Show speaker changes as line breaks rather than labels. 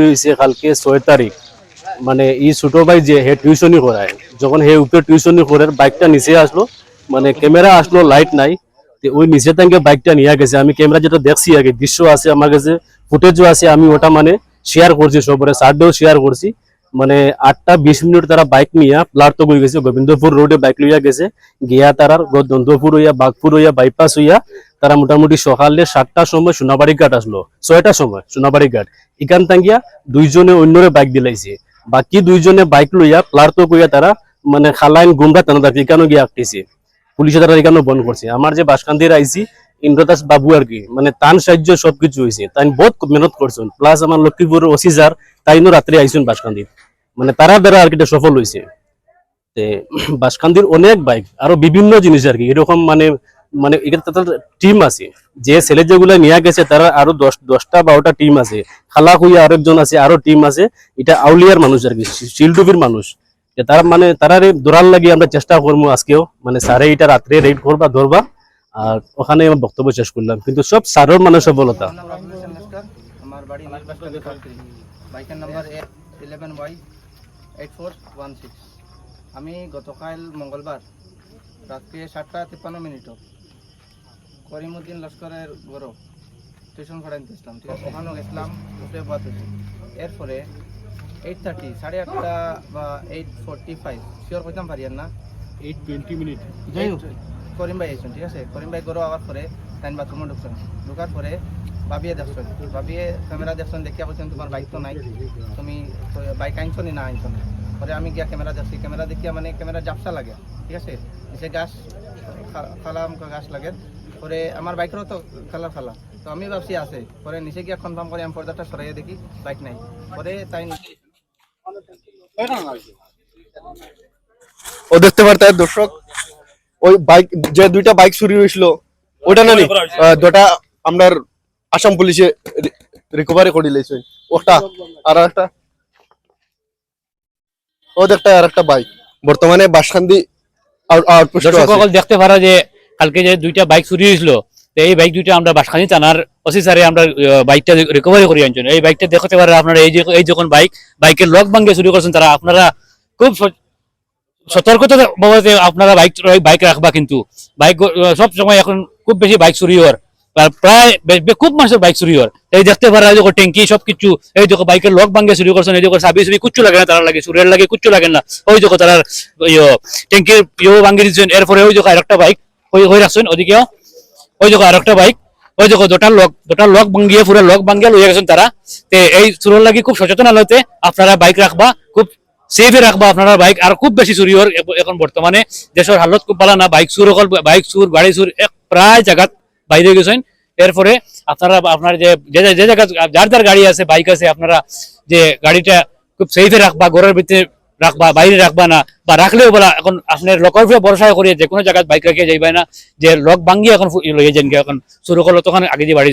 হয়েছে কালকে ছয় তারিখ মানে ই ছোট ভাই যে হে টিউশনই করায় যখন হে উপরে টিউশনই করে বাইকটা নিচে আসলো মানে ক্যামেরা আসলো লাইট নাই। ওই নিচে থেকে বাইকটা নিয়ে গেছে। আমি ক্যামেরা যেটা দেখছি, আগে দৃশ্য আছে আমার কাছে ফুটেজও আছে। আমি ওটা মানে শেয়ার করছি সবরে সার্ডেও শেয়ার করছি মানে আটটা বিশ মিনিট তারা বাইক নিয়ে প্লার তো বই গেছে। গোবিন্দপুর রোডে বাইক লইয়া গেছে। গিয়া তারার দন্তপুর হইয়া বাগপুর হইয়া বাইপাস হইয়া তারা মোটামুটি সকালে সাতটার সময় সোনাবাড়ি ঘাট আসলো। ছয়টার সময় সোনাবাড়ি ঘাট। এখান থাকিয়া দুইজনে অন্যরে বাইক দিলাইছে। বাকি দুইজনে বাইক লইয়া প্লার তো কইয়া তারা মানে খালাইন গুমরা তেন এখানে গিয়ে আটকেছে পুলিশে তারা এখানে বন্ধ করছে আমার যে বাসকান্দির আইসি ইন্দ্রদাস বাবু আর কি। মানে তান সাহায্য সবকিছু হয়েছে তাই বহুত মেহনত করছেন। প্লাস আমার লক্ষ্মীপুর ওসিজার তাইনও রাত্রে আইসুন বাসকান্দির মানে তারা দ্বারা আর কি সফল হয়েছে বাসকান্দির অনেক বাইক আরও বিভিন্ন জিনিস আর কি। এরকম মানে মানে টিম আছে। যে ছেলে যেগুলো নিয়ে গেছে, তারা আরও দশ, দশটা, বারোটা টিম আছে। খালা খুইয়া আরেকজন আছে, আরও টিম আছে। এটা আউলিয়ার মানুষ আর কি শিলডুবির মানুষ। তারা মানে তারা দৌড়ার লাগি আমরা চেষ্টা করব আজকেও। মানে স্যারে এটা রাত্রে রেড করবা, ধরবা। আর ওখানে আমার বক্তব্য শেষ করলাম। কিন্তু সব স্যারের মানে সফলতা।
আমার নাম রাহুল হোসেন লস্কর আমার বাড়ি বাইকের number eleven Y eight four one six আমি গতকাল মঙ্গলবার রাত্রে সাতটা তিপ্পান্ন মিনিটও করিমুদ্দিন লস্করের গরো টিউশন পড়াই গেছিলাম ঠিক আছে? ওখানেও গেছিলাম উঠে বাদ হয়েছি এরপরে এইট থার্টি সাড়ে আটটা বা এইট ফোরটি ফাইভ শিওর কইতাম পারি আর না?
এইট টোয়েন্টি মিনিট
যাই হোক করিম ভাই আইসুন ঠিক আছে? করিম ভাই গরু আওয়ার পরে টাইম বাথরুমে ঢুকছেন। ঢুকার পরে বাবিয়ে দেখছেন। বাবিয়ে ক্যামেরা দেখছেন, দেখিয়া বলছেন, তোমার বাইক তো নাই। তুমি বাইক আনছো না আনছো না? পরে আমি গিয়া ক্যামেরা দেখছি। ক্যামেরা দেখিয়া মানে ক্যামেরা জাপসা লাগে, ঠিক আছে? নিচে গাছ খালা আমাকে গাছ লাগে। পরে আমার বাইকেরও তো কালার খালা তো আমি ভাবছি আছে। পরে নিচে গিয়া কনফার্ম করে, আমি পর্দাটা সরাইয়া দেখি, বাইক নাই। পরে তাই
ও দেখতে পারতেন দর্শক ওই বাইক যে দুইটা বাইক চুরি হয়েছিল ওটা না দুটা আপনার আসাম পুলিশে রিকভারি করে লিয়েছে ওটা আর একটা। ও দেখতে আর একটা বাইক বর্তমানে বাসখান্দি
সকল দেখতে পারা যে কালকে যে দুইটা বাইক চুরি হয়েছিল এই বাইক দুইটা আমরা বাসখানি থানার ওসি স্যারে আমরা বাইকটা রিকভারি করে আনছেন। এই বাইকটা দেখতে পারে আপনারা এই যে এই যখন বাইক বাইকের লক ভাঙ্গে চুরি করছেন তারা আপনারা খুব সতর্কতা ভাবে আপনারা বাইক বাইক রাখবা কিন্তু। বাইক সব সময় এখন খুব বেশি বাইক চুরি হওয়ার। প্রায় খুব মানুষের বাইক চুরি হওয়ার। এই দেখতে পারা যে ট্যাঙ্কি, সবকিছু। এই দেখো বাইকের লক ভাঙ্গে চুরি করছেন, এই দেখো সাবি চুরি কুচ্ছু লাগে না তারা লাগে, চুরের লাগে, কুচ্ছু লাগে না। ওই দেখো তারা ট্যাঙ্কির ইয়ে ভাঙ্গি দিচ্ছেন এরপরে ওই দেখো আরেকটা বাইক ওই হয়ে রাখছেন ওদিকেও ওই দেখো আরেকটা বাইক ওই দেখো দুটার লক দুটার লক ভাঙ্গিয়ে পুরো লক ভাঙ্গিয়ে লইয়া গেছেন তারা। তে এই চুরের লাগি খুব সচেতন আলোতে আপনারা বাইক রাখবা, খুব সেফে রাখবা আপনারা বাইক আর খুব বেশি চুরি হওয়ার এখন বর্তমানে দেশের হালত খুব ভালো না। বাইক চুর অকল বাইক চুর, গাড়ি চুর, এক প্রায় জায়গাত বাইরে গেছেন। এরপরে আপনারা, আপনার যে যে জায়গা, যার যার গাড়ি আছে বাইক আছে, আপনারা যে গাড়িটা খুব সেফে রাখবা, ঘরের ভিতরে রাখবা, বাইরে রাখবা না, বা রাখলেও বলা, এখন আপনার লকের উপরে ভরসা করিয়ে যে কোনো জায়গায় বাইক রেখে যাইবে না, যে লক ভাঙ্গি এখন লইয়ে যান এখন শুরু করল তখন আগে যে বাড়ি